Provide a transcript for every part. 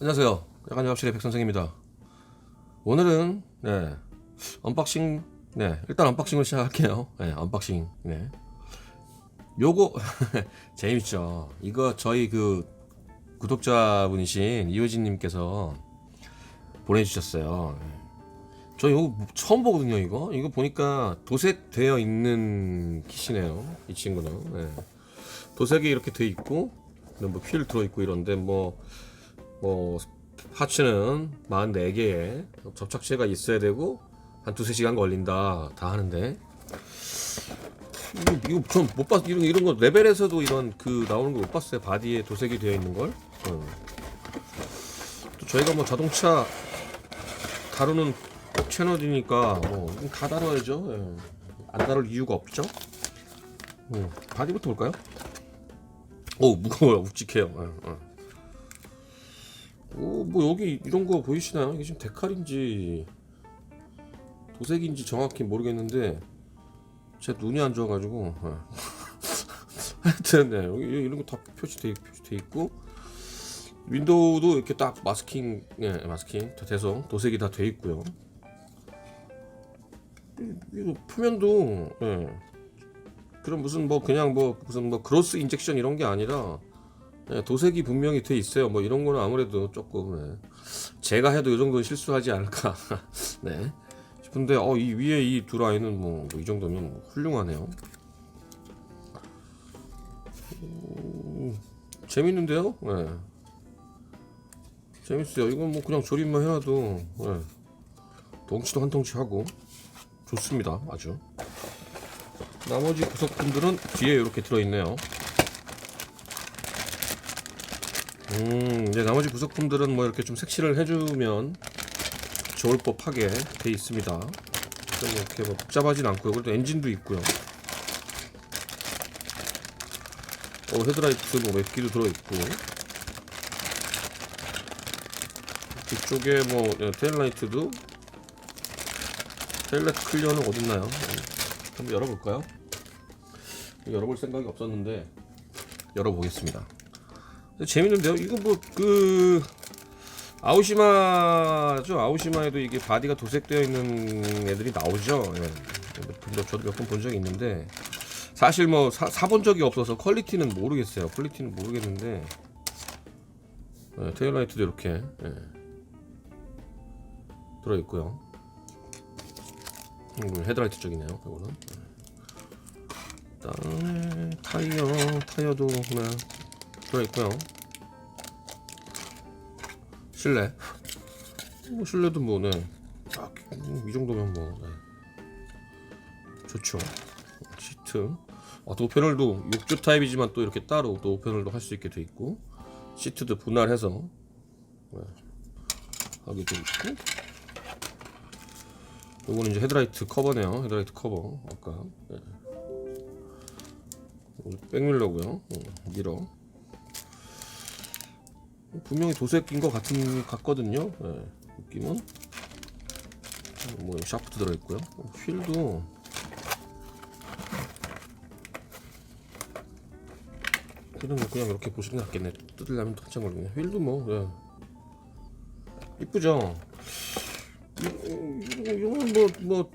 안녕하세요. 약간 작업실의 백선생입니다. 오늘은 네 언박싱 네 일단 언박싱을 시작할게요. 네 언박싱 네 요거 재밌죠. 이거 저희 그 구독자분이신 이효진님께서 보내주셨어요. 네. 저 이거 처음 보거든요. 이거 이거 보니까 도색되어 있는 킷이네요. 이 친구는 네. 도색이 이렇게 돼 있고 뭐 휠 들어 있고 이런데 뭐 뭐 파츠는 44개에 접착제가 있어야 되고 한 두세 시간 걸린다 다 하는데 이거, 좀못 봤, 이런, 이런 거 레벨에서도 이런 그 나오는 거 못 봤어요 바디에 도색이 되어 있는 걸 어. 또 저희가 뭐 자동차 다루는 채널이니까 뭐 다 다뤄야죠 예. 안 다룰 이유가 없죠 어, 바디부터 볼까요? 오 무거워요 묵직해요 예, 예. 오, 뭐 여기 이런 거 보이시나요? 이게 지금 데칼인지 도색인지 정확히 모르겠는데 제 눈이 안 좋아가지고 예. 하여튼 네, 여기 이런 거 다 표시돼 표시돼 있고 윈도우도 이렇게 딱 마스킹 예 마스킹 다 돼서 도색이 다 돼 있고요. 이- 이거 표면도 예. 그럼 무슨 뭐 그냥 뭐 무슨 뭐 크로스 인젝션 이런 게 아니라 예, 도색이 분명히 돼 있어요. 뭐 이런 거는 아무래도 조금 예. 제가 해도 이 정도는 실수하지 않을까. 네. 싶은데 어 이 위에 이 두 라인은 뭐 이 정도면 뭐 훌륭하네요. 음, 재밌는데요? 네. 재밌어요. 이건 뭐 그냥 조립만 해놔도 네. 덩치도 한 덩치 하고 좋습니다. 아주. 나머지 구성품들은 뒤에 이렇게 들어있네요. 음, 이제 나머지 구성품들은 뭐 이렇게 좀 색칠을 해주면 좋을 법하게 돼 있습니다. 좀 이렇게 뭐 복잡하진 않고요. 그래도 엔진도 있고요. 어, 헤드라이트 뭐몇 개도 들어있고. 뒤쪽에 뭐 예, 테일라이트도 테일라이트 클리어는 어딨나요? 예, 한번 열어볼까요? 열어볼 생각이 없었는데 열어보겠습니다. 재밌는데요? 이거 뭐 그 아우시마죠. 아우시마에도 이게 바디가 도색되어 있는 애들이 나오죠. 예. 근데 저도 몇 번 본 적이 있는데 사실 뭐 사, 사본 적이 없어서 퀄리티는 모르겠어요. 퀄리티는 모르겠는데 예, 테일라이트도 이렇게 예. 들어 있고요. 음, 헤드라이트 쪽이네요. 이거는. 그다음에 타이어 타이어도 그냥 들어 있고요. 실내. 뭐 실내도 뭐 네. 딱, 음, 이 정도면 뭐 네. 좋죠. 시트. 아, 도패널도 6조 타입이지만 또 이렇게 따로 도패널도 할 수 있게 돼 있고 시트도 분할해서 네. 하게 돼 있고 요거는 이제 헤드라이트 커버네요. 헤드라이트 커버 아까 네. 백밀러고요. 어, 미러. 분명히 도색인 것 같은 같거든요. 예, 느낌은 어, 뭐 샤프트 들어 있고요. 어, 휠도 그냥 이렇게 보시는 게 낫겠네. 뜯으려면 또 한참 걸리네. 휠도 뭐 예. 이쁘죠. 이건 뭐뭐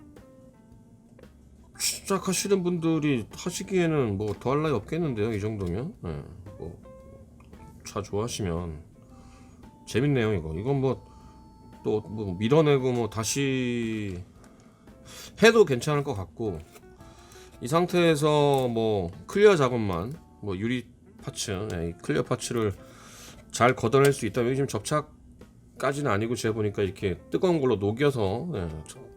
시작하시는 분들이 하시기에는 뭐 더할 나위 없겠는데요. 이 정도면 예, 뭐 차 좋아하시면 재밌네요. 이거 이건 뭐 또 뭐 밀어내고 뭐 다시 해도 괜찮을 것 같고 이 상태에서 뭐 클리어 작업만 뭐 유리 파츠 예, 이 클리어 파츠를 잘 걷어낼 수 있다면 지금 접착까지는 아니고 제가 보니까 이렇게 뜨거운 걸로 녹여서 예,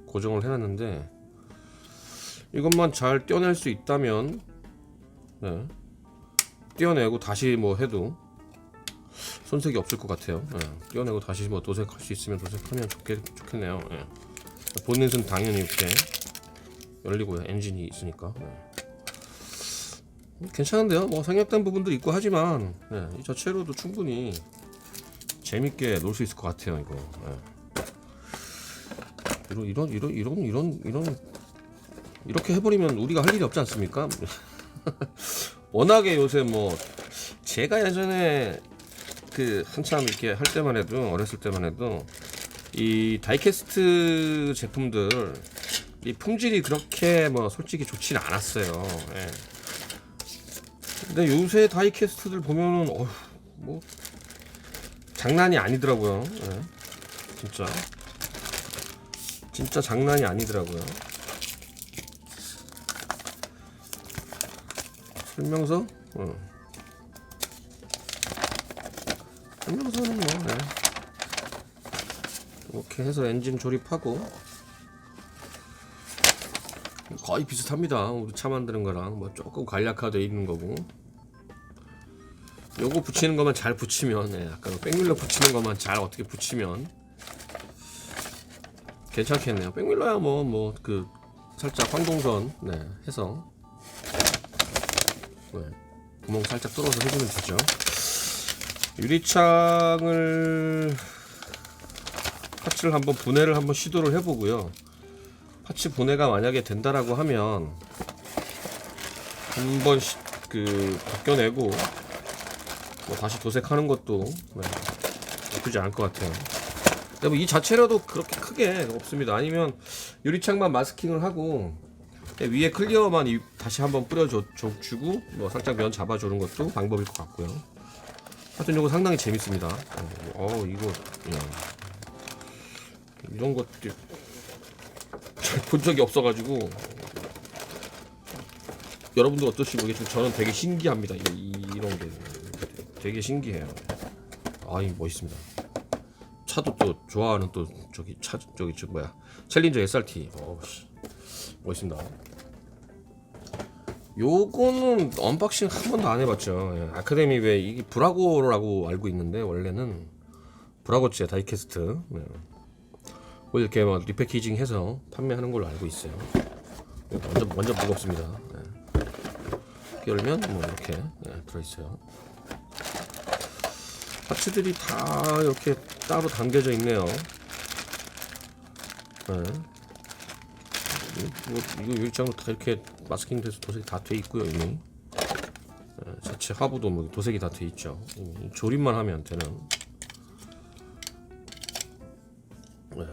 고정을 해놨는데 이것만 잘 떼어낼 수 있다면 네. 떼어내고 다시 뭐 해도 손색이 없을 것 같아요. 예. 떼어내고 다시 뭐 도색할 수 있으면 도색하면 좋겠, 좋겠네요. 예. 본넷은 당연히 이렇게 열리고요. 엔진이 있으니까. 예. 음, 괜찮은데요. 뭐 생략된 부분도 있고 하지만 예. 이 자체로도 충분히 재밌게 놀 수 있을 것 같아요. 이거. 예. 이런 이런 이런 이런 이런 이런 이렇게 해버리면 우리가 할 일이 없지 않습니까? 워낙에 요새 뭐 제가 예전에 그 한참 이렇게 할 때만 해도 어렸을 때만 해도 이 다이캐스트 제품들 이 품질이 그렇게 뭐 솔직히 좋지는 않았어요. 예. 근데 요새 다이캐스트들 보면은 어휴 뭐 장난이 아니더라고요. 예. 진짜 진짜 장난이 아니더라고요. 설명서? 어. 설명서는 뭐 네. 이렇게 해서 엔진 조립하고 거의 비슷합니다. 우리 차 만드는 거랑 뭐 조금 간략화되어 있는 거고. 요거 붙이는 것만 잘 붙이면, 네, 아까 그 백밀러 붙이는 것만 잘 어떻게 붙이면 괜찮겠네요. 백밀러야 뭐 뭐 그 살짝 황동선 네, 해서 네, 구멍 살짝 뚫어서 해주면 되죠. 유리창을 파츠를 한번 분해를 한번 시도를 해보고요. 파츠 분해가 만약에 된다라고 하면 한번 시- 그 벗겨내고 뭐 다시 도색하는 것도 네, 나쁘지 않을 것 같아요. 근데 뭐 이 자체라도 그렇게 크게 없습니다. 아니면 유리창만 마스킹을 하고 위에 클리어만 이- 다시 한번 뿌려줘 줘- 주고 뭐 살짝 면 잡아주는 것도 방법일 것 같고요. 하여튼 이거 상당히 재밌습니다. 어, 어, 이거 야. 이런 것들 잘본 적이 없어가지고 여러분들 어떨지 모르겠지만 저는 되게 신기합니다. 이, 이- 이런 게 되게 신기해요. 아이 멋있습니다. 차도 또 좋아하는 또 저기 차 저기 저 뭐야 챌린저 SRT. 씨 멋있습니다. 요거는 언박싱 한 번도 안 해봤죠. 예, 아카데미 왜 이게 브라고라고 알고 있는데 원래는 브라고제 다이캐스트. 네. 뭐 이렇게 막 리패키징해서 판매하는 걸로 알고 있어요. 완전 완전 무겁습니다. 네. 열면 뭐 이렇게 네, 들어있어요. 파츠들이 다 이렇게 따로 담겨져 있네요. 네. 이- 뭐, 이거 유리창도 다 이렇게 마스킹 돼서 도색이 다 돼 있고요 이미. 네, 자체 하부도 뭐 도색이 다 돼 있죠. 조립만 하면 되는. 네.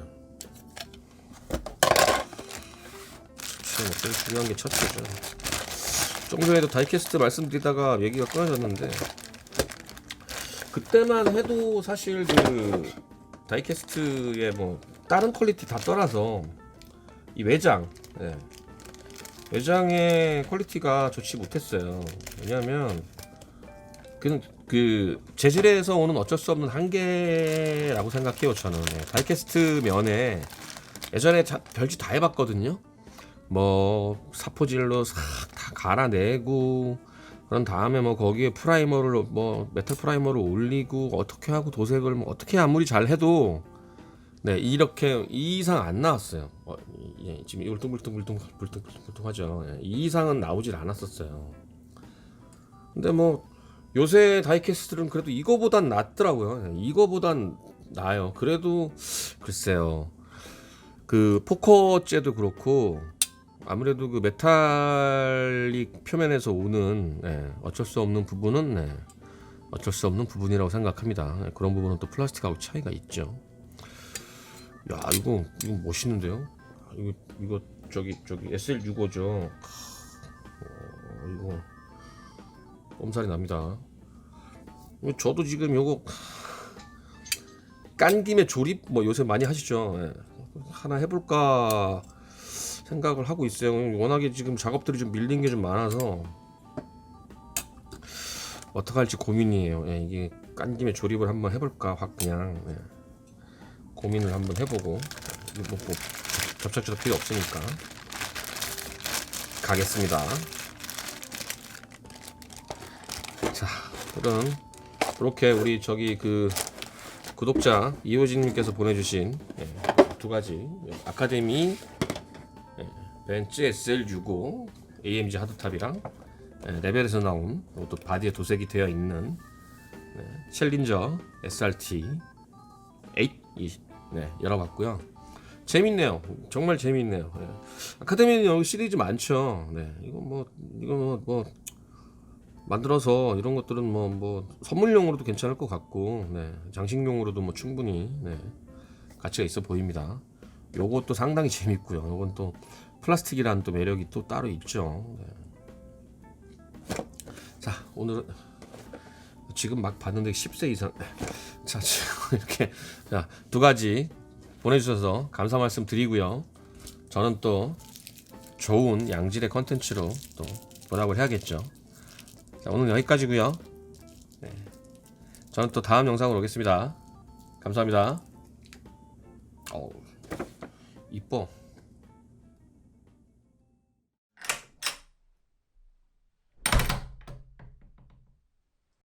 제일 중요한 게 차체죠. 좀 전에도 다이캐스트 말씀드리다가 얘기가 끊어졌는데 그때만 해도 사실 그 다이캐스트의 뭐 다른 퀄리티 다 떠나서 이 외장 예. 외장의 퀄리티가 좋지 못했어요. 왜냐하면 그는 그 재질에서 오는 어쩔 수 없는 한계라고 생각해요. 저는 예. 다이캐스트 면에 예전에 자, 별짓 다 해봤거든요. 뭐 사포질로 싹 다 갈아내고 그런 다음에 뭐 거기에 프라이머를 뭐 메탈 프라이머를 올리고 어떻게 하고 도색을 뭐 어떻게 아무리 잘 해도 네 이렇게 이 이상 안 나왔어요. 어, 예, 지금 울퉁불퉁 불퉁 불퉁불퉁하죠. 예, 이 이상은 나오질 않았었어요. 근데 뭐 요새 다이캐스트들은 그래도 이거보단 낫더라고요. 예, 이거보단 나아요. 그래도 글쎄요. 그 포커째도 그렇고 아무래도 그 메탈릭 표면에서 오는 예, 어쩔 수 없는 부분은 예, 어쩔 수 없는 부분이라고 생각합니다. 예, 그런 부분은 또 플라스틱하고 차이가 있죠. 야 이거 이거 멋있는데요? 아, 이거 이거 저기 저기 SL65죠. 어, 이거 엄살이 납니다. 저도 지금 요거 깐 김에 조립 뭐 요새 많이 하시죠. 예. 하나 해볼까 생각을 하고 있어요. 워낙에 지금 작업들이 좀 밀린 게 좀 많아서 어떻게 할지 고민이에요. 예, 이게 깐 김에 조립을 한번 해볼까 확 그냥 예. 고민을 한번 해보고 뭐, 뭐 접착제도 필요 없으니까 가겠습니다. 자, 그럼 이렇게 우리 저기 그 구독자 이호진님께서 보내주신 예, 두 가지 예, 아카데미 예, 벤츠 SL65 AMG 하드탑이랑 예, 레벨에서 나온 또 바디에 도색이 되어 있는 네, 챌린저 SRT 8 이, 네, 열어봤고요. 재밌네요. 정말 재밌네요. 예. 아카데미는 여기 시리즈 많죠. 네, 이거 뭐 이거 뭐, 뭐 만들어서 이런 것들은 뭐뭐 선물용으로도 괜찮을 것 같고 네. 장식용으로도 뭐 충분히 네. 가치가 있어 보입니다. 요것도 상당히 재밌고요. 요건 또 플라스틱이라는 또 매력이 또 따로 있죠. 네. 자 오늘은 지금 막 봤는데 10세 이상 자 지금 이렇게 자 두 가지 보내주셔서 감사 말씀 드리고요. 저는 또 좋은 양질의 컨텐츠로 또 보답을 해야겠죠. 자, 오늘 여기까지고요. 네. 저는 또 다음 영상으로 오겠습니다. 감사합니다. 어우, 이뻐.